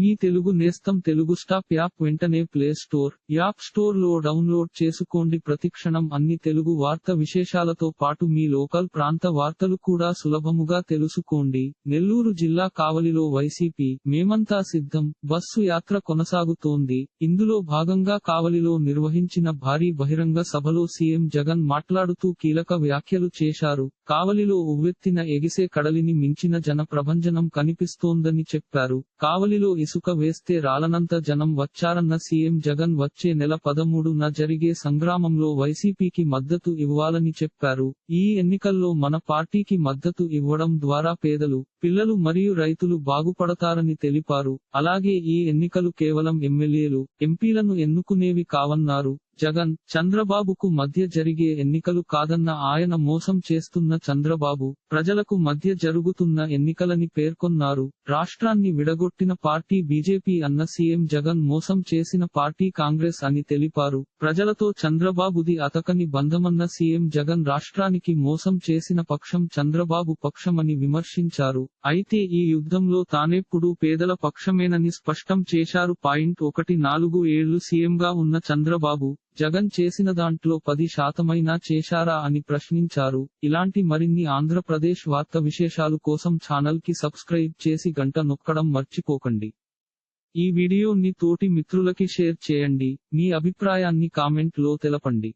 మీ తెలుగు నేస్తం Telugu stop app వెంటనే play store app స్టోర్లో డౌన్లోడ్ చేసుకోండి. ప్రతిక్షణం అన్ని తెలుగు వార్త విశేషాలతో పాటు మీ లోకల్ ప్రాంత వార్తలు కూడా సులభముగా తెలుసుకోండి. నెల్లూరు జిల్లా కావలిలో వైసీపీ మేమంతా సిద్ధం బస్సు యాత్ర కొనసాగుతోంది. ఇందులో భాగంగా కావలిలో నిర్వహించిన భారీ బహిరంగ సభలో సీఎం జగన్ మాట్లాడుతూ కీలక వ్యాఖ్యలు చేశారు. కావలిలో ఉవ్వెత్తిన ఎగిసే కడలిని మించిన జన ప్రభంజనం కనిపిస్తోందని చెప్పారు. కావలిలో ఇసుక వేస్తే రాలనంత జనం వచ్చారన్న సీఎం జగన్ వచ్చే నెల పదమూడున జరిగే సంగ్రామంలో వైసీపీకి మద్దతు ఇవ్వాలని చెప్పారు. ఈ ఎన్నికల్లో మన పార్టీకి మద్దతు ఇవ్వడం ద్వారా పేదలు పిల్లలు మరియు రైతులు బాగుపడతారని తెలిపారు. అలాగే ఈ ఎన్నికలు కేవలం ఎమ్మెల్యేలు ఎంపీలను ఎన్నుకునేవి కావన్నారు. జగన్ చంద్రబాబుకు మధ్య జరిగే ఎన్నికలు కాదన్న ఆయన మోసం చేస్తున్న చంద్రబాబు ప్రజలకు మధ్య జరుగుతున్న ఎన్నికలని పేర్కొన్నారు. రాష్ట్రాన్ని విడగొట్టిన పార్టీ బీజేపీ అన్న సీఎం జగన్ మోసం చేసిన పార్టీ కాంగ్రెస్ అని తెలిపారు. ప్రజలతో చంద్రబాబుది అతకని బంధమన్న సీఎం జగన్ రాష్ట్రానికి మోసం చేసిన పక్షం చంద్రబాబు పక్షమని విమర్శించారు. అయితే ఈ యుద్ధంలో తానెప్పుడూ పేదల పక్షమేనని స్పష్టం చేశారు. పాయింట్ ఒకటి నాలుగు ఏళ్ళు సీఎంగా ఉన్న చంద్రబాబు జగన్ చేసిన దాంట్లో పది శాతమైనా చేశారా అని ప్రశ్నించారు. ఇలాంటి మరిన్ని ఆంధ్రప్రదేశ్ వార్త విశేషాలు కోసం ఛానల్కి సబ్స్క్రైబ్ చేసి గంట నొక్కడం మర్చిపోకండి. ఈ వీడియోని తోటి మిత్రులకి షేర్ చేయండి. మీ అభిప్రాయాన్ని కామెంట్లో తెలపండి.